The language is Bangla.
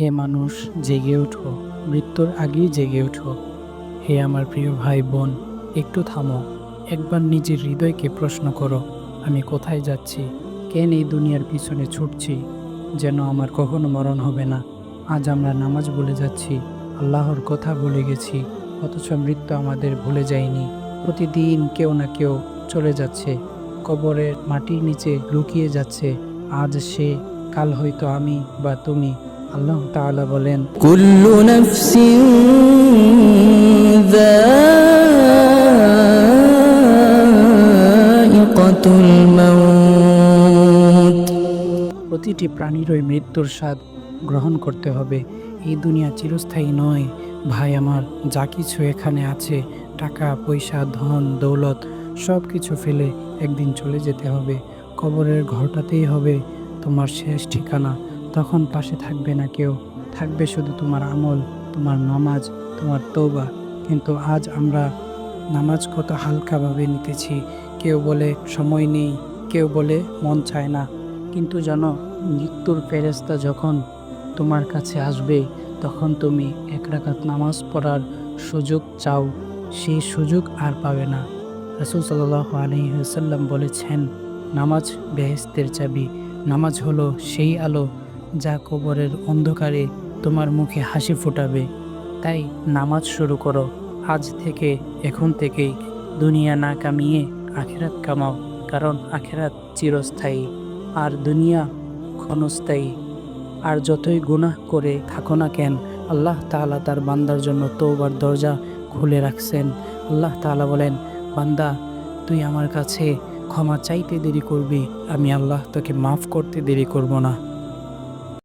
হে মানুষ, জেগে ওঠো মৃত্যুর আগেই জেগে ওঠো হে আমার প্রিয় ভাই বোন, একটু থামো। একবার নিজের হৃদয়কে প্রশ্ন করো, আমি কোথায় যাচ্ছি? কেন এই দুনিয়ার পিছনে ছুটছি? যেন আমার কখনো মরণ হবে না। আজ আমরা নামাজ ভুলে যাচ্ছি, আল্লাহর কথা ভুলে গেছি, অথচ মৃত্যু আমাদের ভুলে যায়নি। প্রতিদিন কেউ না কেউ চলে যাচ্ছে, কবরের মাটির নিচে লুকিয়ে যাচ্ছে। আজ সে, কাল হয়তো আমি বা তুমি আল্লাহ তাআলা বলেন কুল্লু নাফসিন যায়িকাতুল মাউত। প্রতিটি প্রাণীরই মৃত্যুর স্বাদ গ্রহণ করতে হবে। এই দুনিয়া চিরস্থায়ী নয়। ভাই আমার যা কিছু এখানে আছে টাকা পয়সা ধন দৌলত সব কিছু ফেলে একদিন চলে যেতে হবে। কবরের ঘরটাতেই হবে। তোমার শেষ ঠিকানা তখন পাশে থাকবে না কেউ। থাকবে শুধু তোমার আমল, তোমার নামাজ, তোমার তৌবা কিন্তু আজ আমরা নামাজ কত হালকাভাবে নিতেছি। কেউ বলে সময় নেই, কেউ বলে মন চায় না। কিন্তু জানো মৃত্যুর ফেরেস্তা যখন তোমার কাছে আসবে, তখন তুমি এক রাকাত নামাজ পড়ার সুযোগ চাও। সেই সুযোগ আর পাবে না। রসুল সাল্লাহ আলহিহাল্লাম বলেছেন, নামাজ বেহেস্তের চাবি। নামাজ হলো সেই আলো যা কবরের অন্ধকারে তোমার মুখে হাসি ফোটাবে। তাই নামাজ শুরু করো। আজ থেকে এখন থেকেই দুনিয়া না কামিয়ে আখেরাত কামাও, কারণ আখেরাত চিরস্থায়ী, আর দুনিয়া ক্ষণস্থায়ী। আর যতই গুনাহ করে থাকো না কেন, আল্লাহ তাআলা তার বান্দার জন্য তৌবার দরজা খুলে রাখছেন। আল্লাহ তাআলা বলেন, বান্দা, তুই আমার কাছে ক্ষমা চাইতে দেরি করবি, আমি আল্লাহ তোকে মাফ করতে দেরি করব না।